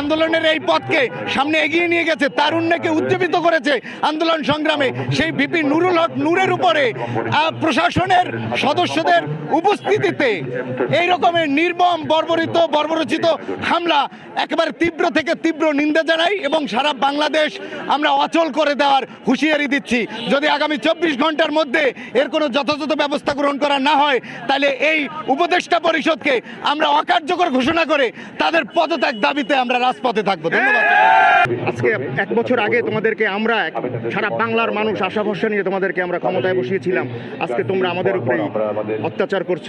আন্দোলনের এই পথকে সামনে এগিয়ে নিয়ে গেছে তার তারুণ্যকে উজ্জীবিত করেছে আন্দোলন সংগ্রামে। সেই ভিপি নুরুল হক নূরের উপরে প্রশাসনের সদস্যদের উপস্থিতিতে এই রকমের নির্মম, বর্বরিত, বর্বরচিত হামলা একেবারে তীব্র থেকে তীব্র নিন্দা জানাই এবং সারা বাংলাদেশ আমরা অচল করে দেওয়ার হুঁশিয়ারি দিচ্ছি। যদি আগামী চব্বিশ ঘণ্টার মধ্যে এর কোনো যথাযথ ব্যবস্থা গ্রহণ করা না হয়, তাহলে এই উপদেষ্টা পরিষদকে আমরা অকার্যকর ঘোষণা করে তাদের পদত্যাগ দাবিতে আমরা রাজপথে থাকব ধন্যবাদ। আজকে এক বছর আগে তোমাদেরকে আমরা সারা বাংলার মানুষ আশা ভরসা নিয়ে তোমাদেরকে আমরা ক্ষমতায় বসিয়েছিলাম। আজকে তোমরা আমাদের উপরে অত্যাচার করছ।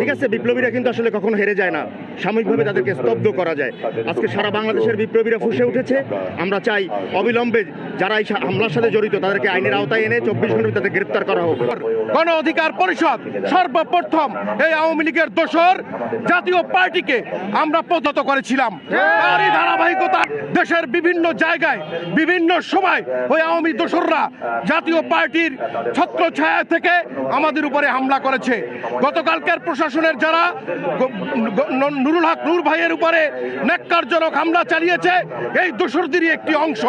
ঠিক আছে বিপ্লবীরা কিন্তু আসলে কখনো হেরে যায় না। সাময়িকভাবে তাদেরকে স্তব্ধ করা যায়। আজকে সারা বাংলাদেশের বিপ্লবীরা ফুসে উঠেছে। আমরা চাই অবিলম্বে যারা এই হামলার সাথে জড়িত তাদেরকে আইনের আওতায় এনে চব্বিশ ঘণ্টা তাদের গ্রেপ্তার করা হোক। গণ অধিকার পরিষদ সর্বপ্রথম এই আওয়ামী লীগের দোসর জাতীয় পার্টিকে আমরা পদ্ধত করেছিলাম। ধারাবাহিকতা দেশের বিভিন্ন জায়গায়, বিভিন্ন সময় ওই আওয়ামী দোসররা জাতীয় পার্টির ছত্র ছায়া থেকে আমাদের উপরে হামলা করেছে। গতকালকের প্রশাসনের যারা নুরুল হক নূর ভাইয়ের উপরে ন্যাক্কারজনক হামলা চালিয়েছে, এই দোসরদেরই একটি অংশ।